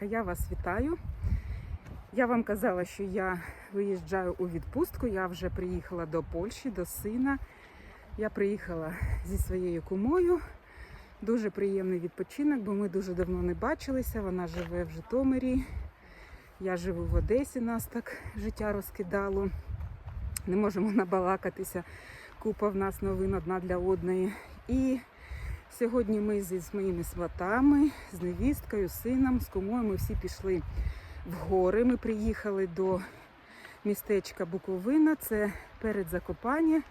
Дівчатка, я вас вітаю. Я вам казала, що я виїжджаю у відпустку. Я вже приїхала до Польщі, до сина. Я приїхала зі своєю кумою. Дуже приємний відпочинок, бо ми дуже давно не бачилися. Вона живе в Житомирі. Я живу в Одесі, нас так життя розкидало. Не можемо набалакатися. Купа в нас новин одна для одної. І сьогодні ми зі з моїми сватами, з невісткою, сином, з кумою ми всі пішли в гори. Ми приїхали до містечка Буковина, це перед Закопання.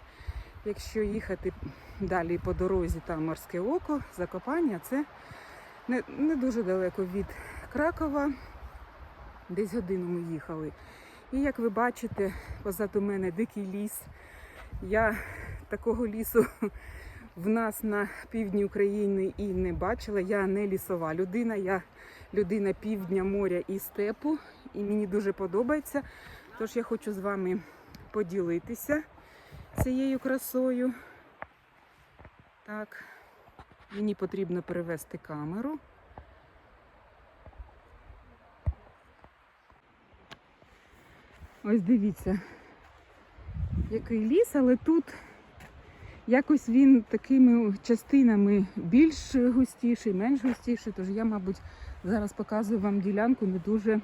Якщо їхати далі по дорозі, там морське око, Закопання, це не, не дуже далеко від Кракова. Десь годину ми їхали. І як ви бачите, позаду мене дикий ліс. Я такого лісу в нас на півдні України і не бачила. Я не лісова людина, я людина півдня моря і степу, і мені дуже подобається. Тож я хочу з вами поділитися цією красою. Так, мені потрібно перевести камеру. Ось дивіться, який ліс, але тут якось він такими частинами більш густіший, менш густіший. Тож я, мабуть, зараз показую вам ділянку не дуже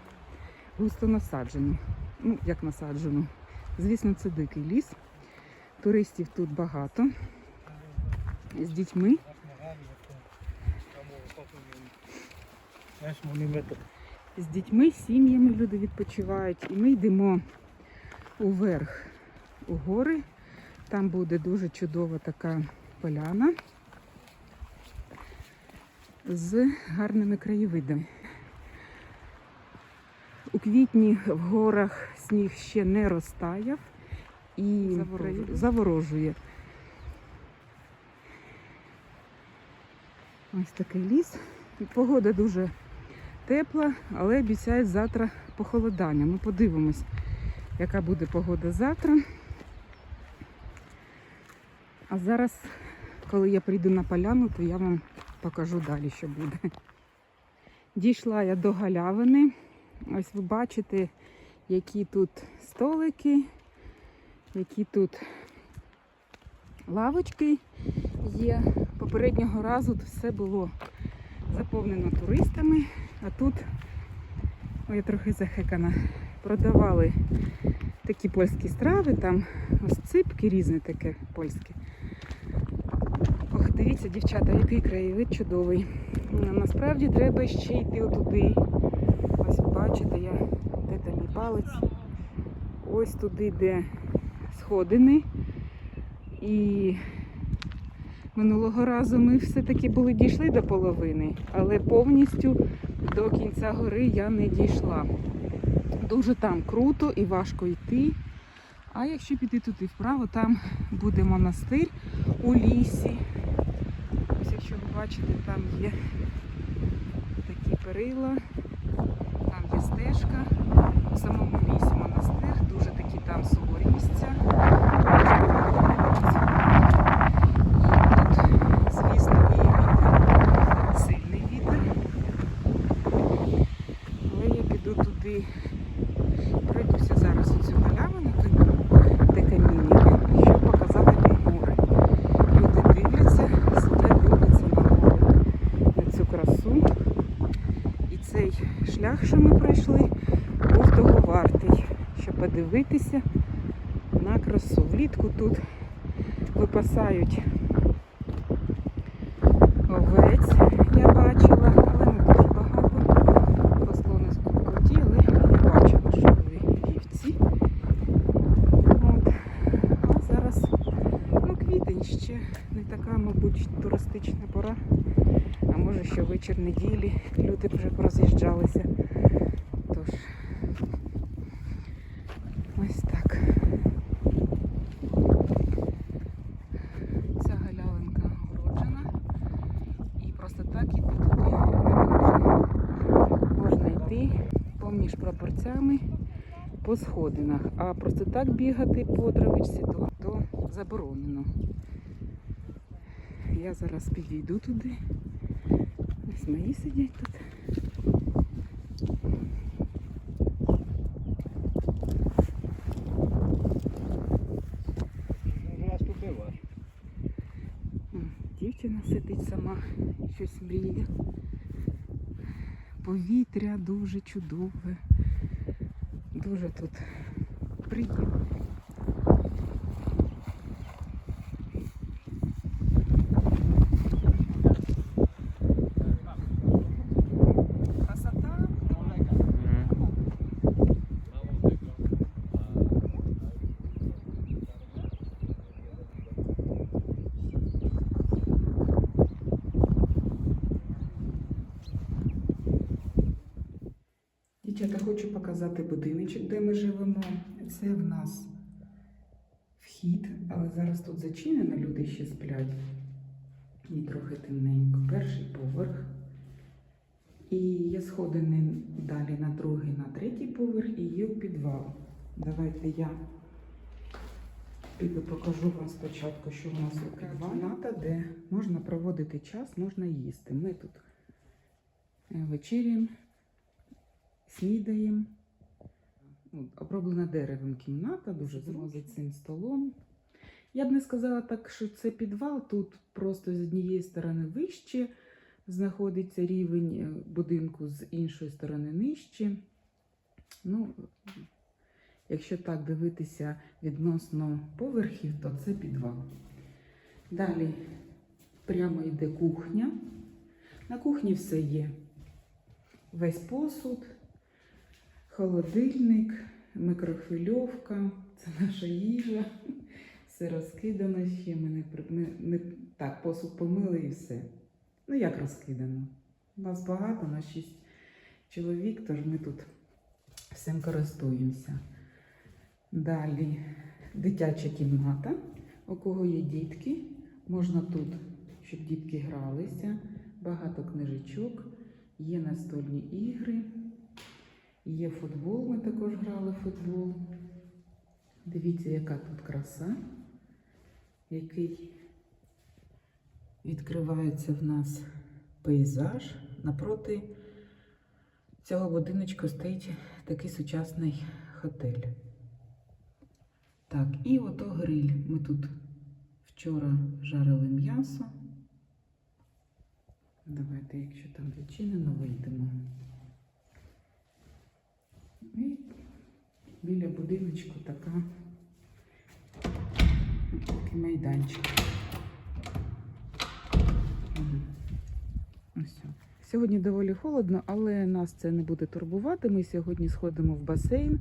густо насаджену. Ну, як насаджену. Звісно, це дикий ліс. Туристів тут багато. З дітьми. З дітьми, з сім'ями люди відпочивають. І ми йдемо уверх у гори. Там буде дуже чудова така поляна з гарними краєвидами. У квітні в горах сніг ще не розтаяв і Заворожує. заворожує. Ось такий ліс. Погода дуже тепла, але обіцяють завтра похолодання. Ну, подивимось, яка буде погода завтра. А зараз, коли я прийду на поляну, то я вам покажу далі, що буде. Дійшла я до галявини. Ось ви бачите, які тут столики, які тут лавочки є. Попереднього разу все було заповнено туристами, а тут, ой, я трохи захекана, продавали такі польські страви, там ось ципки різне таке польське. Дивіться, дівчата, який краєвид чудовий. Насправді треба ще йти отуди. Ось бачите, я де там мій палець. Ось туди, де сходини. І минулого разу ми все-таки були дійшли до половини, але повністю до кінця гори я не дійшла. Дуже там круто і важко йти. А якщо піти туди вправо, там буде монастир у лісі. Якщо ви бачите, там є такі перила, там є стежка. У самому лісі монастир, дуже такі там суворі місця. Сильний вітер. Але я піду туди, пройдуся зараз у цю галявину, туди, де каміння, щоб показати вам море. Люди дивляться, сидять, дивляться на море, на цю красу. І цей шлях, що ми пройшли, був того вартий, щоб подивитися на красу. Влітку тут випасають овець, я бачила, але не дуже багато. По склони тут круті, але я бачила, що були вівці. От. А зараз ну, квітень ще не така, мабуть, туристична пора. А може, що вечір неділі люди вже пороз'їжджалися. Тож, городинах, а просто так бігати по травичці, то, то заборонено. Я зараз підійду туди. Ось мої сидять тут. Дівчина сидить сама, щось мріє. Повітря дуже чудове. Дуже тут приємно. Дівчата, хочу показати будиночок, де ми живемо. Це в нас вхід, але зараз тут зачинено, люди ще сплять. І трохи темненько. Перший поверх. І є сходини далі на другий, на третій поверх і є у підвал. Давайте я піду покажу вам спочатку, що в нас у підвалі. Де можна проводити час, можна їсти. Ми тут е, вечеряємо, снідаємо. Ну, Оброблена деревом кімната, дуже зрозить цим столом. Я б не сказала так, що це підвал. Тут просто з однієї сторони вище знаходиться рівень е, будинку, з іншої сторони нижче. Ну, якщо так дивитися відносно поверхів, то це підвал. Далі прямо йде кухня. На кухні все є. Весь посуд, холодильник, микрохвильовка, це наша їжа. Все розкидано ще. Ми не, не так, посуд помили і все. Ну, як розкидано? У Нас багато, нас шість чоловік, тож ми тут всім користуємося. Далі дитяча кімната. У кого є дітки, можна тут, щоб дітки гралися. Багато книжечок, є настольні ігри, є футбол. Ми також грали футбол. Дивіться, яка тут краса, який відкривається в нас пейзаж. Напроти цього будиночку стоїть такий сучасний готель. Так, і ото гриль. Ми тут вчора жарили м'ясо. Давайте, якщо там відчинено, вийдемо. І біля будиночку така такий майданчик. Ось. Сьогодні доволі холодно, але нас це не буде турбувати. Ми сьогодні сходимо в басейн.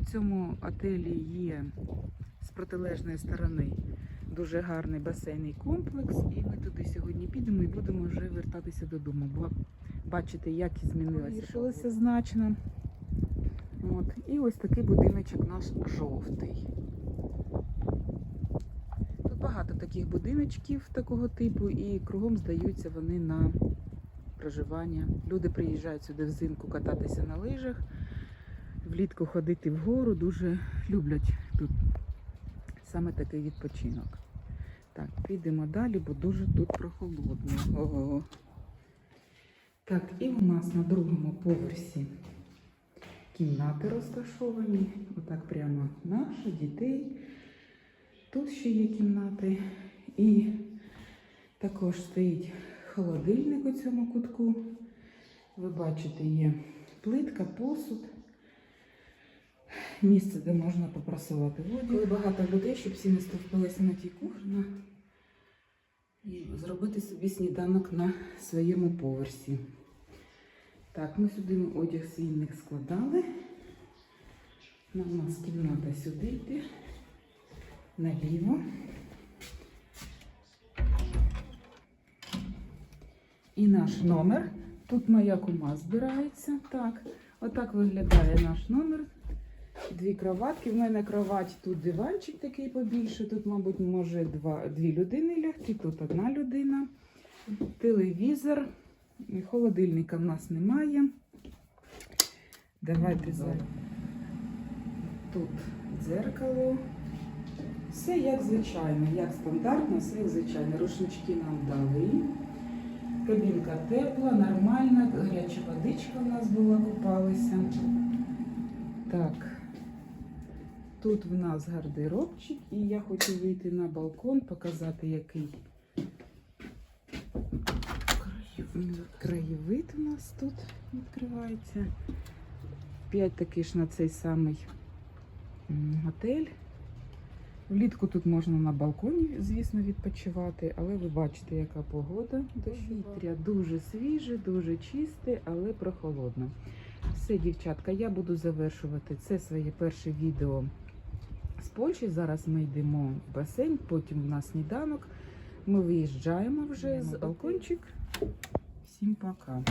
У цьому отелі є з протилежної сторони дуже гарний басейний комплекс. І ми туди сьогодні підемо і будемо вже вертатися додому. Бо бачите, як і змінилося. Погіршилося значно. От. І ось такий будиночок наш жовтий. Тут багато таких будиночків такого типу, і кругом здаються вони на проживання. Люди приїжджають сюди взимку кататися на лижах, влітку ходити вгору. Дуже люблять тут саме такий відпочинок. Так, підемо далі, бо дуже тут прохолодно. Ого. Так, і у нас на другому поверсі кімнати розташовані. Отак прямо наші, дітей. Тут ще є кімнати. І також стоїть холодильник у цьому кутку. Ви бачите, є плитка, посуд. Місце, де можна попросувати воду. Коли багато людей, щоб всі не стовпилися на тій кухні. І зробити собі сніданок на своєму поверсі. Так, ми сюди одяг свій не складали. Ну, У нас кімната сюди йде, наліво. І наш номер. Тут моя кума збирається. Так, отак виглядає наш номер. Дві кроватки. В мене кровать, тут диванчик такий побільше. Тут, мабуть, може два, дві людини лягти, тут одна людина. Телевізор. Холодильника в нас немає. Давайте за тут дзеркало. Все як звичайно, як стандартно, все як звичайно. Рушнички нам дали. Кабінка тепла, нормальна, гаряча водичка у нас була, купалися. Так. Тут в нас гардеробчик, і я хочу вийти на балкон, показати, який Краєвид у нас тут відкривається. П'ять такий ж на цей самий готель. Влітку тут можна на балконі, звісно, відпочивати, але ви бачите, яка погода. Повітря дуже свіже, дуже чисте, але прохолодно. Все, дівчатка, я буду завершувати це своє перше відео з Польщі. Зараз ми йдемо в басейн, потім у нас сніданок. Ми виїжджаємо вже з балкончик. Всім пока.